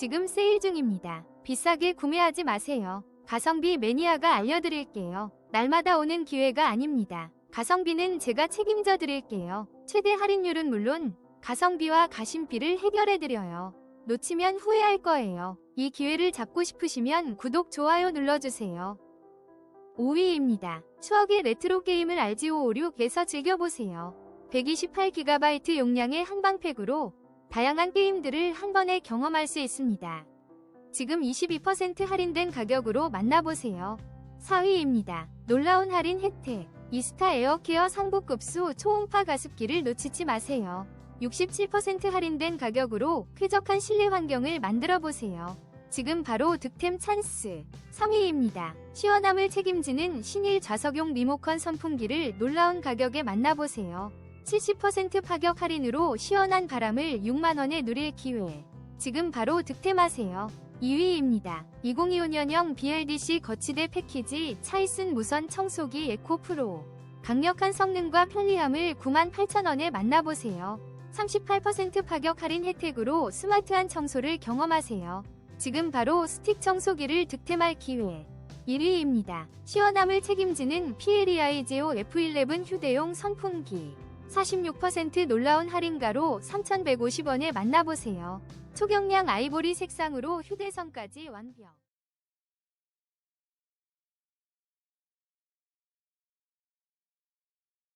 지금 세일 중입니다. 비싸게 구매하지 마세요. 가성비 매니아가 알려드릴게요. 날마다 오는 기회가 아닙니다. 가성비는 제가 책임져 드릴게요. 최대 할인율은 물론 가성비와 가심비를 해결해 드려요. 놓치면 후회할 거예요. 이 기회를 잡고 싶으시면 구독, 좋아요 눌러주세요. 5위입니다. 추억의 레트로 게임을 RG556에서 즐겨보세요. 128GB 용량의 한방팩으로 다양한 게임들을 한 번에 경험할 수 있습니다. 지금 22% 할인된 가격으로 만나보세요. 4위입니다. 놀라운 할인 혜택. 이스타 에어케어 상부급수 초음파 가습기를 놓치지 마세요. 67% 할인된 가격으로 쾌적한 실내 환경을 만들어 보세요. 지금 바로 득템 찬스. 3위입니다. 시원함을 책임지는 신일 좌석용 리모컨 선풍기를 놀라운 가격에 만나보세요. 70% 파격 할인으로 시원한 바람을 6만원에 누릴 기회. 지금 바로 득템하세요. 2위입니다. 2025년형 BLDC 거치대 패키지 차이슨 무선 청소기 에코 프로. 강력한 성능과 편리함을 98,000원에 만나보세요. 38% 파격 할인 혜택으로 스마트한 청소를 경험하세요. 지금 바로 스틱 청소기를 득템할 기회. 1위입니다. 시원함을 책임지는 PLEI 제오 F11 휴대용 선풍기. 46% 놀라운 할인가로 3,150원에 만나보세요. 초경량 아이보리 색상으로 휴대성까지 완벽.